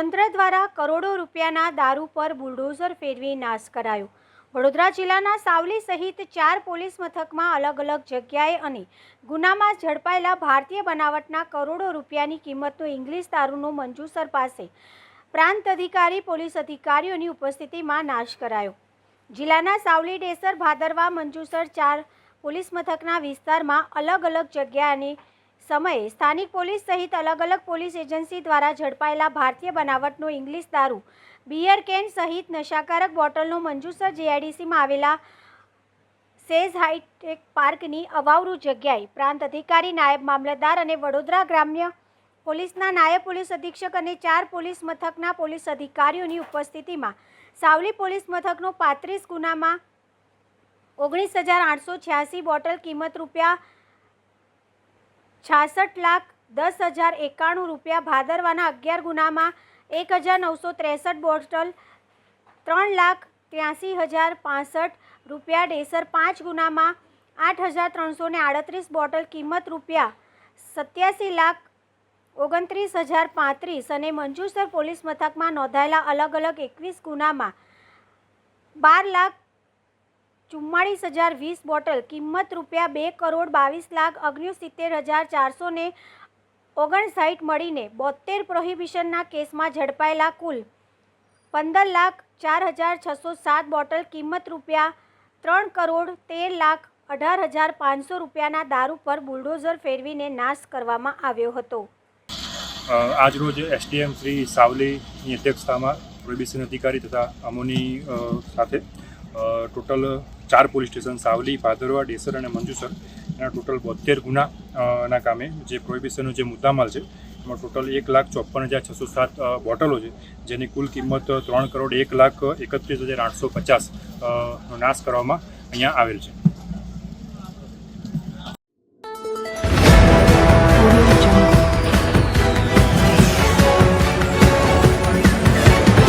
તંત્ર દ્વારા કરોડો રૂપિયાના દારૂ પર બુલડોઝર ફેરવી નાશ કરાયો. વડોદરા જિલ્લાના સાવલી સહિત ચાર પોલીસ મથકમાં અલગ અલગ જગ્યાએ અને ગુનામાં ઝડપાયેલા ભારતીય બનાવટના કરોડો રૂપિયાની કિંમતનો ઇંગ્લિશ દારૂનો મંજુસર પાસે પ્રાંત અધિકારી, પોલીસ અધિકારીઓની ઉપસ્થિતિમાં નાશ કરાયો. જિલ્લાના સાવલી, ડેસર, ભાદરવા, મંજુસર ચાર પોલીસ મથકના વિસ્તારમાં અલગ અલગ જગ્યા અને સમયે સ્થાનિક પોલીસ સહિત અલગ અલગ પોલીસ એજન્સી દ્વારા ઝડપાયેલા ભારતીય બનાવટનો ઇંગ્લિશ દારૂ, બિયર કેન સહિત નશાકારક બોટલનો મંજુસર જેઆઈડીસીમાં આવેલા સેઝ હાઈટેક પાર્કની અવાવરૂ જગ્યાએ પ્રાંત અધિકારી નાયબ મામલતદાર અને વડોદરા ગ્રામ્ય પોલીસના નાયબ પોલીસ અધિક્ષક અને ચાર પોલીસ મથકના પોલીસ અધિકારીઓની ઉપસ્થિતિમાં સાવલી પોલીસ મથકનો પાંત્રીસ ગુનામાં ઓગણીસ હજાર આઠસો છ્યાસી બોટલ કિંમત રૂપિયા છાસઠ લાખ દસ હજાર એકાણું રૂપિયા ભાદરવાના અગિયાર ગુનામાં એક હજાર નવસો ત્રેસઠ બોટલ, ત્રણ લાખ ત્યાંસી હજાર પાસઠ રૂપિયા, ડેસર પાંચ ગુનામાં આઠ હજાર ત્રણસો આડત્રીસ બોટલ કિંમત રૂપિયા સત્યાસી લાખ ઓગણત્રીસ હજાર પાંત્રીસ અને મંજુસર પોલીસ મથકમાં નોંધાયેલા અલગ અલગ એકવીસ ગુનામાં બાર લાખ ચુમ્માળીસ હજાર વીસ બોટલ, કિંમત રૂપિયા બે કરોડ બાવીસ લાખ ઓગણસિત્તેર હજાર ચારસો ને ઓગણસાઠ મળીને બોતેર પ્રોહિબિશનના કેસમાં ઝડપાયેલા કુલ પંદર લાખ ચાર હજાર છસો સાત બોટલ, કિંમત રૂપિયા ત્રણ કરોડ તેર લાખ અઢાર હજાર પાંચસો રૂપિયાના દારૂ પર બુલડોઝર ફેરવીને નાશ કરવામાં આવ્યો હતો. આજરોજ એસડીએમ શ્રી સાવલીની અધ્યક્ષતામાં પ્રોહિબિશન અધિકારી તથા અમોની સાથે ટોટલ ચાર પોલીસ સ્ટેશન, સાવલી, ભાદરવા, ડેસર અને મંજુસર, એના ટોટલ બોતેર ગુના ના કામે જે પ્રોહિબિશનનો જે મુદ્દામાલ છે, એમાં ટોટલ એક લાખ ચોપન હજાર છસો સાત બોટલો છે, જેની કુલ કિંમત ત્રણ કરોડ એક લાખ એકત્રીસ હજાર આઠસો પચાસ નાશ કરવામાં અહીંયા આવેલ છે.